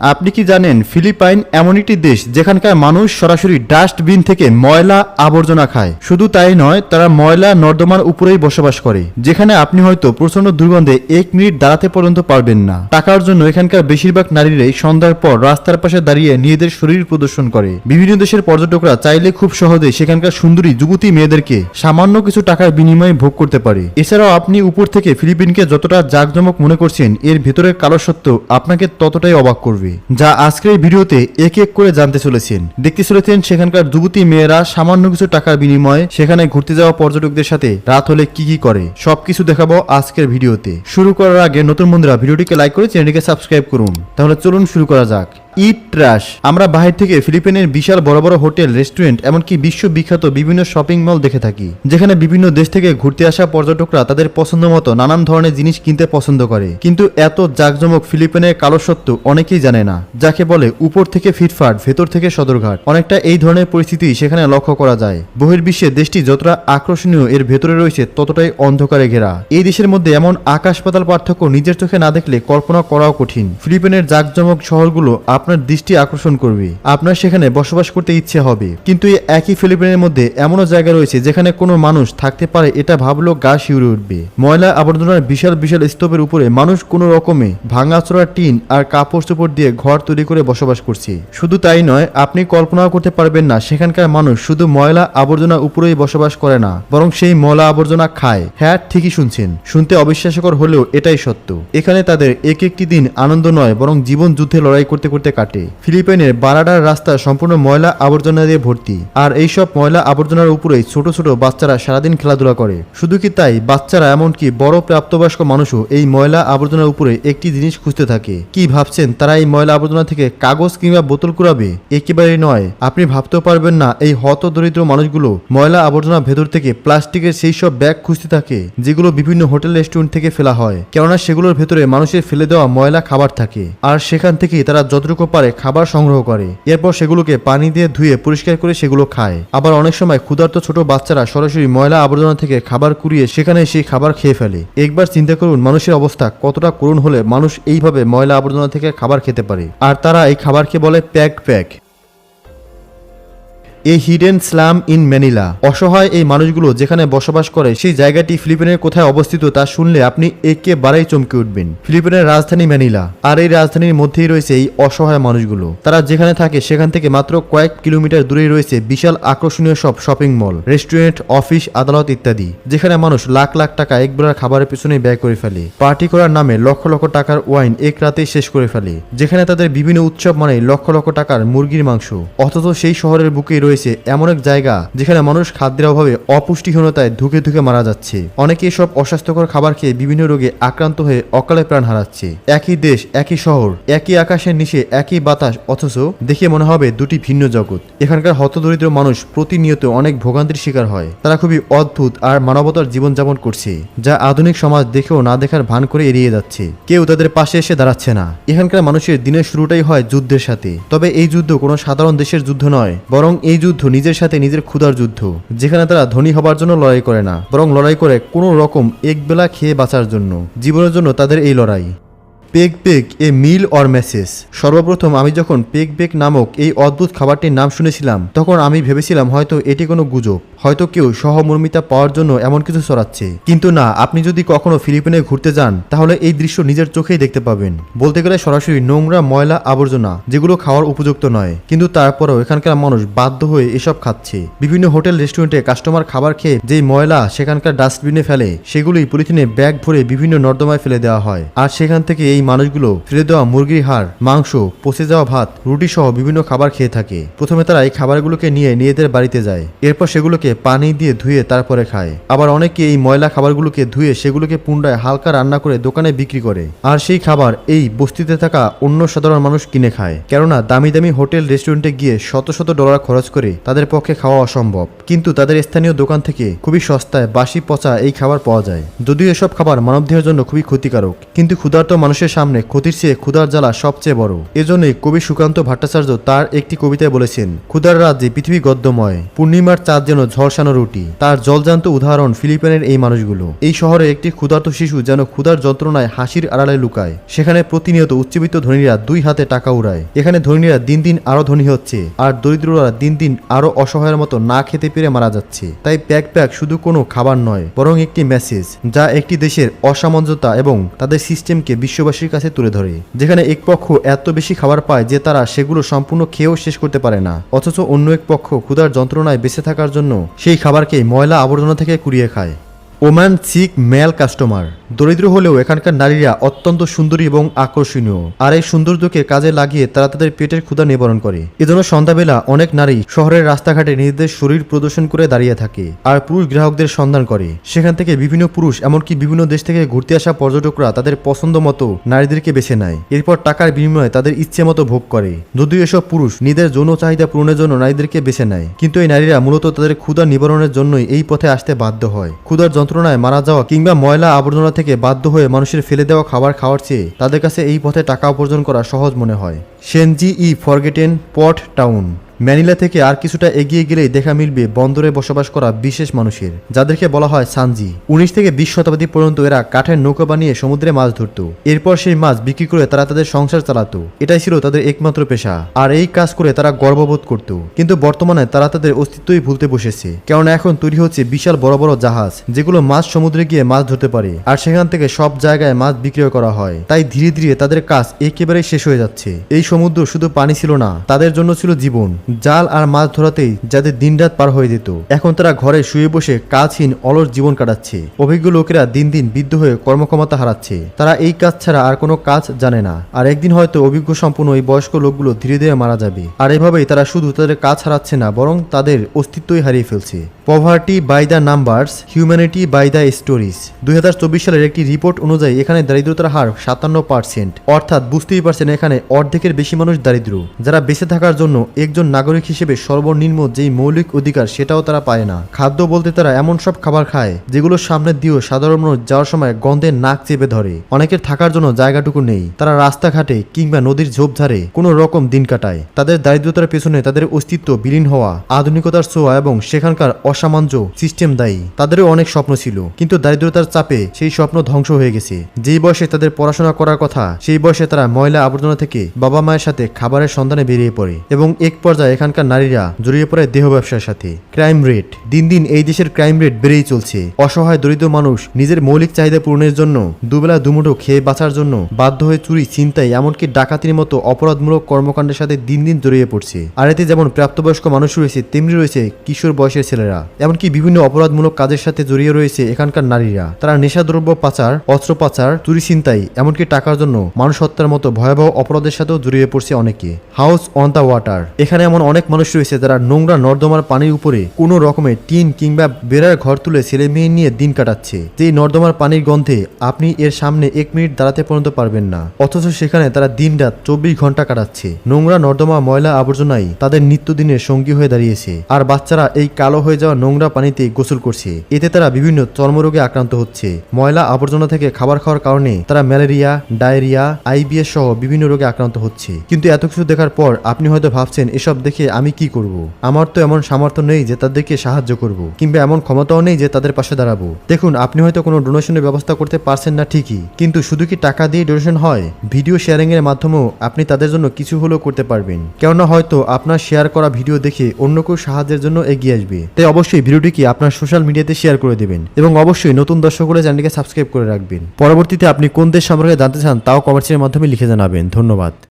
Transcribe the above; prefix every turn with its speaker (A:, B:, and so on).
A: আপনি কি জানেন, ফিলিপাইন এমন একটি দেশ যেখানকার মানুষ সরাসরি ডাস্টবিন থেকে ময়লা আবর্জনা খায়। শুধু তাই নয়, তারা ময়লা নর্দমার উপরেই বসবাস করে, যেখানে আপনি হয়তো প্রচণ্ড দুর্গন্ধে এক মিনিট দাঁড়াতে পর্যন্ত পারবেন না। টাকার জন্য এখানকার বেশিরভাগ নারীরাই সন্ধ্যার পর রাস্তার পাশে দাঁড়িয়ে নিজেদের শরীর প্রদর্শন করে। বিভিন্ন দেশের পর্যটকরা চাইলে খুব সহজে সেখানকার সুন্দরী যুবতী মেয়েদেরকে সামান্য কিছু টাকার বিনিময়ে ভোগ করতে পারে। এছাড়াও আপনি উপর থেকে ফিলিপিনকে যতটা জাঁকজমক মনে করছেন, এর ভেতরের কালো সত্য আপনাকে ততটাই অবাক করবে। যা আজকের এই ভিডিওতে এক এক করে জানতে চলেছেন। দেখতে চলেছেন সেখানকার যুবতী মেয়েরা সামান্য কিছু টাকার বিনিময়ে সেখানে ঘুরতে যাওয়া পর্যটকদের সাথে রাত হলে কি কি করে। সবকিছু দেখাবো আজকের ভিডিওতে। শুরু করার আগে নতুন বন্ধুরা ভিডিওটিকে লাইক করে চ্যানেলটিকে সাবস্ক্রাইব করুন। তাহলে চলুন শুরু করা যাক। Eat trash. আমরা বাহির থেকে ফিলিপিনের বিশাল বড় বড় হোটেল, রেস্টুরেন্ট, এমনকি বিশ্ববিখ্যাত বিভিন্ন শপিং মল দেখে থাকি। যেখানে বিভিন্ন দেশ থেকে ঘুরতে আসা পর্যটকরা তাদের পছন্দ মতো নানান ধরনের জিনিস কিনতে পছন্দ করে। কিন্তু এত জাঁকজমক ফিলিপিনের কালো সত্য অনেকেই জানে না, যাকে বলে উপর থেকে ফিটফাট, ভেতর থেকে সদরঘাট। অনেকটা এই ধরনের পরিস্থিতি সেখানে লক্ষ্য করা যায়। বহির্বিশ্বে দেশটি যতটা আকর্ষণীয়, এর ভেতরে রয়েছে ততটাই অন্ধকারে ঘেরা। এই দেশের মধ্যে এমন আকাশ পাতাল পার্থক্য নিজের চোখে না দেখলে কল্পনা করাও কঠিন। ফিলিপিনের জাঁকজমক শহরগুলো আপনার দৃষ্টি আকর্ষণ করবে। আপনার সেখানে বসবাস করতে ইচ্ছে হবে। কিন্তু এই একই ফিলিপিনের মধ্যে এমনও জায়গা রয়েছে যেখানে কোনো মানুষ থাকতে পারে এটা ভাবলেও গা শিউরে উঠবে। ময়লা আবর্জনার বিশাল বিশাল স্তূপের উপরে মানুষ কোনো রকমে ভাঙাচোরা টিন আর কাপড় চোপড় দিয়ে ঘর তৈরি করে বসবাস করছে। শুধু তাই নয়, আপনি কল্পনাও করতে পারবেন না সেখানকার মানুষ শুধু ময়লা আবর্জনা উপরেই বসবাস করে না, বরং সেই ময়লা আবর্জনা খায়। হ্যাঁ ঠিকই শুনছেন। শুনতে অবিশ্বাসকর হলেও এটাই সত্য। এখানে তাদের এক একটি দিন আনন্দ নয়, বরং জীবন যুদ্ধে লড়াই করতে করতে কাটে। ফিলিপাইনের বারাডার রাস্তা সম্পূর্ণ ময়লা আবর্জনা দিয়ে ভর্তি। আর এইসব ময়লা আবর্জনার উপরেই ছোট ছোট বাচ্চারা সারাদিন খেলাধুলা করে। শুধু কি তাই? বাচ্চারা এমনকি বড় প্রাপ্তবয়স্ক মানুষও এই ময়লা আবর্জনার উপরে একটি জিনিস খুঁজতে থাকে। কি ভাবছেন? তারা এই ময়লা আবর্জনা থেকে কাগজ কিংবা বোতল কুড়াবে? একেবারেই নয়। আপনি ভাবতেও পারবেন না এই হত দরিদ্র মানুষগুলো ময়লা আবর্জনা ভেতর থেকে প্লাস্টিকের সেই সব ব্যাগ খুঁজতে থাকে, যেগুলো বিভিন্ন হোটেল, রেস্টুরেন্ট থেকে ফেলা হয়। কেননা সেগুলোর ভেতরে মানুষের ফেলে দেওয়া ময়লা খাবার থাকে। আর সেখান থেকেই তারা যতটুকু পারে, খাবার সংগ্রহ করে। এরপর সেগুলোকে পানি দিয়ে ধুয়ে পরিষ্কার করে সেগুলো খায়। আবার অনেক সময় ক্ষুধার্ত ছোট বাচ্চারা সরাসরি ময়লা আবর্জনা থেকে খাবার কুড়িয়ে সেখানে সেই খাবার খেয়ে ফেলে। একবার চিন্তা করুন, মানুষের অবস্থা কতটা করুণ হলে মানুষ এইভাবে ময়লা আবর্জনা থেকে খাবার খেতে পারে। আর তারা এই খাবারকে বলে প্যাক প্যাক এই হিডেন স্লাম ইন ম্যানিলা অসহায় এই মানুষগুলো যেখানে বসবাস করে, সেই জায়গাটি ফিলিপিনের কোথায় অবস্থিত তা শুনলে আপনি একেবারেই চমকে উঠবেন। ফিলিপিনের রাজধানী ম্যানিলা আর এই রাজধানীর মধ্যেই রয়েছে এই অসহায় মানুষগুলো। তারা যেখানে থাকে, সেখান থেকে মাত্র কয়েক কিলোমিটার দূরেই রয়েছে বিশাল আকর্ষণীয় সব শপিং মল রেস্টুরেন্ট অফিস আদালত ইত্যাদি, যেখানে মানুষ লাখ লাখ টাকা একবেলার খাবারের পিছনে ব্যয় করে ফেলে। পার্টি করার নামে লক্ষ লক্ষ টাকার ওয়াইন এক রাতেই শেষ করে ফেলে। যেখানে তাদের বিভিন্ন উৎসব মানে লক্ষ লক্ষ টাকার মুরগির মাংস। অথচ সেই শহরের বুকেই রয়েছে এমন এক জায়গা যেখানে মানুষ খাদ্যের অভাবে অপুষ্টিহীনতায় ধুকে ধুকে মারা যাচ্ছে। অনেকে সব অস্বাস্থ্যকর খাবার খেয়ে বিভিন্ন রোগে আক্রান্ত হয়ে অকালে প্রাণ হারাচ্ছে। একই দেশ, একই শহর, একই আকাশের নিচে একই বাতাস, অথচ দেখে মনে হবে দুটি ভিন্ন জগৎ। এখানকার হতদরিদ্র মানুষ প্রতিনিয়ত অনেক ভোগান্তির শিকার হয়। তারা খুবই অদ্ভুত আর মানবতার জীবনযাপন করছে, যা আধুনিক সমাজ দেখেও না দেখার ভান করে এড়িয়ে যাচ্ছে। কেউ তাদের পাশে এসে দাঁড়াচ্ছে না। এখানকার মানুষের দিনের শুরুটাই হয় যুদ্ধের সাথে। তবে এই যুদ্ধ কোনো সাধারণ দেশের যুদ্ধ নয়, বরং এই যুদ্ধ নিজের সাথে নিজের ক্ষুধার যুদ্ধ, যেখানে তারা ধনী হবার জন্য লড়াই করে না, বরং লড়াই করে কোনো রকম একবেলা খেয়ে বাঁচার জন্য। জীবনের জন্য তাদের এই লড়াই। পেক পেক এ মিল অর মেসেজ সর্বপ্রথম আমি যখন পেক পেক নামক এই অদ্ভুত খাবারটির নাম শুনেছিলাম, তখন আমি ভেবেছিলাম হয়তো এটি কোনো গুজব। হয়তো কেউ সহমর্মিতা পাওয়ার জন্য এমন কিছু ছড়াচ্ছে। কিন্তু না, আপনি যদি কখনো ফিলিপিনে ঘুরতে যান, তাহলে এই দৃশ্য নিজের চোখেই দেখতে পাবেন। বলতে গেলে সরাসরি নোংরা ময়লা আবর্জনা, যেগুলো খাওয়ার উপযুক্ত নয়। কিন্তু তারপরেও এখানকার মানুষ বাধ্য হয়ে এসব খাচ্ছে। বিভিন্ন হোটেল, রেস্টুরেন্টে কাস্টমার খাবার খেয়ে যেই ময়লা সেখানকার ডাস্টবিনে ফেলে সেগুলি পলিথিনে ব্যাগ ভরে বিভিন্ন নর্দমায় ফেলে দেওয়া হয়। আর সেখান থেকে এই মানুষগুলো ফেলে দেওয়া মুরগির হাড়, মাংস, পচে যাওয়া ভাত রুটি সহ বিভিন্ন খাবার খেয়ে থাকে। প্রথমে তারা এই খাবারগুলোকে নিয়ে নিজেদের বাড়িতে যায়। এরপর সেগুলোকে পানি দিয়ে ধুয়ে তারপরে খায়। আবার অনেকে এই ময়লা খাবারগুলোকে ধুয়ে সেগুলোকে পুনরায় হালকা রান্না করে দোকানে বিক্রি করে। আর সেই খাবার এই বস্তিতে থাকা অন্য সাধারণ মানুষ কিনে খায়। কেননা দামি দামি হোটেল, রেস্টুরেন্টে গিয়ে শত শত ডলার খরচ করে তাদের পক্ষে খাওয়া অসম্ভব। কিন্তু তাদের স্থানীয় দোকান থেকে খুবই সস্তায় বাসি পচা এই খাবার পাওয়া যায়। যদিও এসব খাবার মানবদেহের জন্য খুবই ক্ষতিকারক, কিন্তু ক্ষুধার্ত মানুষের সামনে ক্ষতির চেয়ে ক্ষুধার জ্বালা সবচেয়ে বড়। এজন্যই কবি সুকান্ত ভট্টাচার্য তার একটি কবিতায় বলেছেন, ক্ষুধার রাজ্যে পৃথিবী গদ্যময়, পূর্ণিমার চাঁদ যেন ঝলসানো রুটি। তার জলজান্ত উদাহরণ ফিলিপাইনের এই মানুষগুলো। এই শহরে একটি ক্ষুধার্ত শিশু যেন ক্ষুধার যন্ত্রণায় হাসির আড়ালে লুকায়। সেখানে প্রতিনিয়ত উচ্চবিত্ত ধনীরা দুই হাতে টাকা উড়ায়। এখানে ধনীরা দিন দিন আরও ধনী হচ্ছে আর দরিদ্ররা দিন দিন আরও অসহায়ের মতো না খেতে পেরে মারা যাচ্ছে। তাই প্যাক প্যাক শুধু কোনো খাবার নয়, বরং একটি মেসেজ, যা একটি দেশের অসামঞ্জতা এবং তাদের সিস্টেমকে বিশ্ববাসীর কাছে তুলে ধরে। যেখানে এক পক্ষ এত বেশি খাবার পায় যে তারা সেগুলো সম্পূর্ণ খেয়েও শেষ করতে পারে না। অথচ অন্য এক পক্ষ ক্ষুধার যন্ত্রণায় বেঁচে থাকার জন্য সেই খাবারকে ময়লা আবর্জনা থেকে কুড়িয়ে খায়। Woman sick male customer. দরিদ্র হলেও এখানকার নারীরা অত্যন্ত সুন্দরী এবং আকর্ষণীয়। আর এই সৌন্দর্যকে কাজে লাগিয়ে তারা তাদের পেটের ক্ষুধা নিবারণ করে। এজন্য সন্ধ্যাবেলা অনেক নারী শহরের রাস্তাঘাটে নিজেদের শরীর প্রদর্শন করে দাঁড়িয়ে থাকে আর পুরুষ গ্রাহকদের সন্ধান করে। সেখান থেকে বিভিন্ন পুরুষ এমনকি বিভিন্ন দেশ থেকে ঘুরতে আসা পর্যটকরা তাদের পছন্দ মতো নারীদেরকে বেছে নেয়। এরপর টাকার বিনিময়ে তাদের ইচ্ছে মতো ভোগ করে। যদিও এসব পুরুষ নিজের যৌন চাহিদা পূরণের জন্য নারীদেরকে বেছে নেয়। কিন্তু এই নারীরা মূলত তাদের ক্ষুধা নিবারণের জন্যই এই পথে আসতে বাধ্য হয়। ক্ষুধার যন্ত্রণায় মারা যাওয়া কিংবা ময়লা আবর্জনা থেকে বাধ্য হয়ে মানুষের ফেলে দেওয়া খাবার খাওয়ার চেয়ে তাদের কাছে এই পথে টাকা উপার্জন করা সহজ মনে হয়। সেনজি ই ফরগেটেন, পট টাউন। ম্যানিলা থেকে আর কিছুটা এগিয়ে গেলেই দেখা মিলবে বন্দরে বসবাস করা বিশেষ মানুষের, যাদেরকে বলা হয় সানজি। উনিশ থেকে বিশ শতাব্দী পর্যন্ত এরা কাঠের নৌকা বানিয়ে সমুদ্রে মাছ ধরত। এরপর সেই মাছ বিক্রি করে তারা তাদের সংসার চালাতো। এটাই ছিল তাদের একমাত্র পেশা। আর এই কাজ করে তারা গর্ববোধ করত। কিন্তু বর্তমানে তারা তাদের অস্তিত্বই ভুলতে বসেছে। কেননা এখন তৈরি হচ্ছে বিশাল বড় বড় জাহাজ, যেগুলো মাছ সমুদ্রে গিয়ে মাছ ধরতে পারে। আর সেখান থেকে সব জায়গায় মাছ বিক্রয় করা হয়। তাই ধীরে ধীরে তাদের কাজ একেবারে শেষ হয়ে যাচ্ছে। এই সমুদ্র শুধু পানি ছিল না, তাদের জন্য ছিল জীবন। জাল আর মাছ ধরাতেই যাদের দিনরাত পার হয়ে যেত। এখন তারা ঘরে শুয়ে বসে কাজহীন, অলস জীবন কাটাচ্ছে। অভিজ্ঞ লোকেরা দিন দিন বিদ্ধ হয়ে কর্মক্ষমতা হারাচ্ছে। তারা এই কাজ ছাড়া আর কোনো কাজ জানে না। আর একদিন হয়তো অভিজ্ঞ সম্পূর্ণ এই বয়স্ক লোকগুলো ধীরে ধীরে মারা যাবে। আর এভাবেই তারা শুধু তাদের কাজ হারাচ্ছে না, বরং তাদের অস্তিত্বই হারিয়ে ফেলছে। Poverty by the numbers humanity by the stories দুই হাজার চব্বিশ সালের একটি রিপোর্ট অনুযায়ী এখানে দারিদ্রতার হার সাতান্ন পার্সেন্ট অর্থাৎ বুঝতেই পারছেন এখানে অর্ধেকের বেশি মানুষ দারিদ্র। যারা বেঁচে থাকার জন্য একজন নাগরিক হিসেবে সর্বনিম্ন যেই মৌলিক অধিকার সেটাও তারা পায় না। খাদ্য বলতে তারা এমন সব খাবার খায়, যেগুলো সামনে দিয়েও সাধারণ মানুষ যাওয়ার সময় গন্ধে নাক চেপে ধরে। অনেকের থাকার জন্য জায়গাটুকু নেই। তারা রাস্তাঘাটে কিংবা নদীর ঝোপঝাড়ে কোনো রকম দিন কাটায়। তাদের দারিদ্রতার পেছনে তাদের অস্তিত্ব বিলীন হওয়া, আধুনিকতার ছোঁয়া এবং সেখানকার অসামঞ্জ সিস্টেম দায়ী। তাদেরও অনেক স্বপ্ন ছিল, কিন্তু দারিদ্রতার চাপে সেই স্বপ্ন ধ্বংস হয়ে গেছে। যেই বয়সে তাদের পড়াশোনা করার কথা, সেই বয়সে তারা ময়লা আবর্জনা থেকে বাবা মায়ের সাথে খাবারের সন্ধানে বেরিয়ে পড়ে এবং এক পর্যায়ে এখানকার নারীরা জড়িয়ে পড়ে দেহ ব্যবসার সাথে। ক্রাইম রেট দিন দিন এই দেশের ক্রাইম রেট বেড়েই চলছে। অসহায় দরিদ্র মানুষ নিজের মৌলিক চাহিদা পূরণের জন্য দুবেলা দুমুঠো খেয়ে বাঁচার জন্য বাধ্য হয়ে চুরি চিন্তাই এমনকি ডাকাতির মতো অপরাধমূলক কর্মকাণ্ডের সাথে দিন দিন জড়িয়ে পড়ছে। আর এতে যেমন প্রাপ্তবয়স্ক মানুষ রয়েছে, তেমনি রয়েছে কিশোর বয়সের ছেলেরা। এমনকি বিভিন্ন অপরাধমূলক কাজের সাথে জড়িয়ে রয়েছে এখানকার নারীরা। তারা নেশাদ্রব্য পাচার, অস্ত্র পাচার, চুরি চিন্তাই এমনকি টাকার জন্য মানুষ হত্যার মতো ভয়াবহ অপরাধের সাথেও জড়িয়ে পড়ছে অনেকে। হাউস অন দ্য ওয়াটার এখানে এমন অনেক মানুষ রয়েছে যারা নোংরা নর্দমার পানির উপরে কোনো রকমের টিন কিংবা বেড়ার ঘর তুলে ছেলে মেয়ে নিয়ে দিন কাটাচ্ছে। যেই নর্দমার পানির গন্ধে আপনি এর সামনে এক মিনিট দাঁড়াতে পর্যন্ত পারবেন না। অথচ সেখানে তারা দিন রাত চব্বিশ ঘণ্টা কাটাচ্ছে। নোংরা নর্দমা, ময়লা আবর্জনাই তাদের নিত্যদিনের সঙ্গী হয়ে দাঁড়িয়েছে। আর বাচ্চারা এই কালো হয়ে যাওয়া নোংরা পানিতে গোসল করছে। এতে তারা বিভিন্ন চর্মরোগে আক্রান্ত হচ্ছে। ময়লা আবর্জনা থেকে খাবার খাওয়ার কারণে তারা ম্যালেরিয়া, ডায়রিয়া, আইবিএস সহ বিভিন্ন রোগে আক্রান্ত হচ্ছে। কিন্তু এত কিছু দেখার পর আপনি হয়তো ভাবছেন, এসব দেখে আমি কি করব? আমার তো এমন সামর্থ্য নেই যে তাদেরকে সাহায্য করব, কিংবা এমন ক্ষমতাও নেই যে তাদের পাশে দাঁড়াবো। দেখুন, আপনি হয়তো কোনো ডোনেশনের ব্যবস্থা করতে পারছেন না ঠিকই, কিন্তু শুধু কি টাকা দিয়ে ডোনেশন হয়? ভিডিও শেয়ারিং এর মাধ্যমেও আপনি তাদের জন্য কিছু হলেও করতে পারবেন। কেননা হয়তো আপনার শেয়ার করা ভিডিও দেখে অন্য কেউ সাহায্যের জন্য এগিয়ে আসবে। তাই অবশ্যই ভিডিওটিকে আপনার সোশ্যাল মিডিয়াতে শেয়ার করে দেবেন, এবং অবশ্যই নতুন দর্শক হলে চ্যানেলটিকে সাবস্ক্রাইব করে রাখবেন। পরবর্তীতে আপনি কোন দেশ সম্পর্কে জানতে চান, তাও কমেন্টসের মাধ্যমে লিখে জানাবেন। ধন্যবাদ।